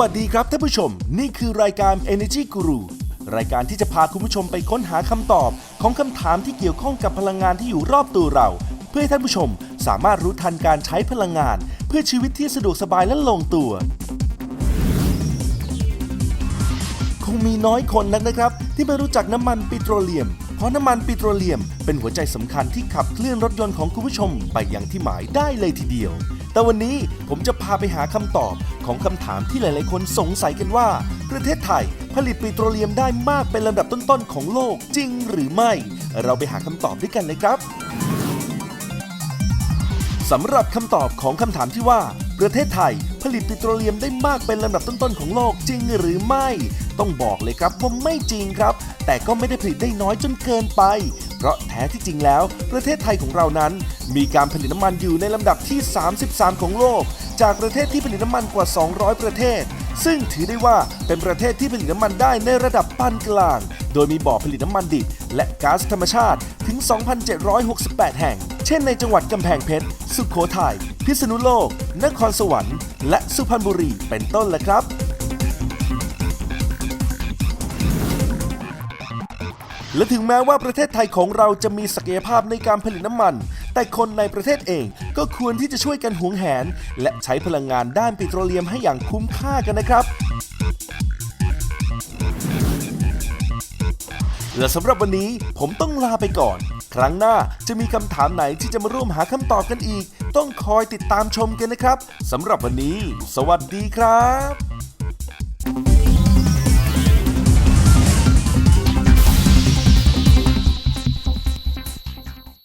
วัสดีครับท่านผู้ชม นี่คือรายการ Energy Guru รายการที่จะพาคุณผู้ชมไปค้นหาคำตอบ ของคำถามที่เกี่ยวข้องกับพลังงานที่อยู่รอบตัวเรา เพื่อให้ท่านผู้ชมสามารถรู้ทันการใช้พลังงาน เพื่อชีวิตที่สะดวกสบายและลงตัว คงมีน้อยคนนักนะครับ ที่ไม่รู้จักน้ำมันปิโตรเลียม เพราะน้ำมันปิโตรเลียมเป็นหัวใจสำคัญที่ขับเคลื่อนรถยนต์ของคุณผู้ชมไปยังที่หมายได้เลยทีเดียว แต่วันนี้ผมจะพาไปหาคำตอบของคำถามที่หลายๆ คนสงสัยกันว่า ประเทศไทยผลิตปิโตรเลียมได้มากเป็นลำดับต้นๆของโลกจริงหรือไม่ เราไปหาคำตอบด้วยกันเลยครับ สำหรับคำตอบของคำถามที่ว่า ประเทศไทยผลิตปิโตรเลียมได้มากเป็นลำดับต้นๆของโลกจริงหรือไม่ ต้องบอกเลยครับว่าไม่จริงครับ แต่ก็ไม่ได้ผลิตได้น้อยจนเกินไป เพราะแท้ที่จริงแล้ว ประเทศไทยของเรานั้น มีการผลิตน้ำมันอยู่ในลำดับที่ 33 ของโลก จากประเทศที่ผลิตน้ำมันกว่า 200 ประเทศ ซึ่งถือได้ว่าเป็นประเทศที่ผลิตน้ำมันได้ในระดับปานกลาง โดยมีบ่อผลิตน้ำมันดิบ และก๊าซธรรมชาติถึง 2,768 แห่ง เช่นในจังหวัดกำแพงเพชร สุโขทัย พิษณุโลก นครสวรรค์ และสุพรรณบุรีเป็นต้นแหละครับและถึงแม้ว่าประเทศไทยของเราจะมีศักยภาพในการผลิตน้ำมัน แต่คนในประเทศเองก็ควรที่จะช่วยกันหวงแหน และใช้พลังงานด้านปิโตรเลียมให้อย่างคุ้มค่ากันนะครับ และสำหรับวันนี้ผมต้องลาไปก่อน ครั้งหน้าจะมีคำถามไหนที่จะมาร่วมหาคำตอบกันอีก ต้องคอยติดตามชมกันนะครับสำหรับวันนี้ สวัสดีครับ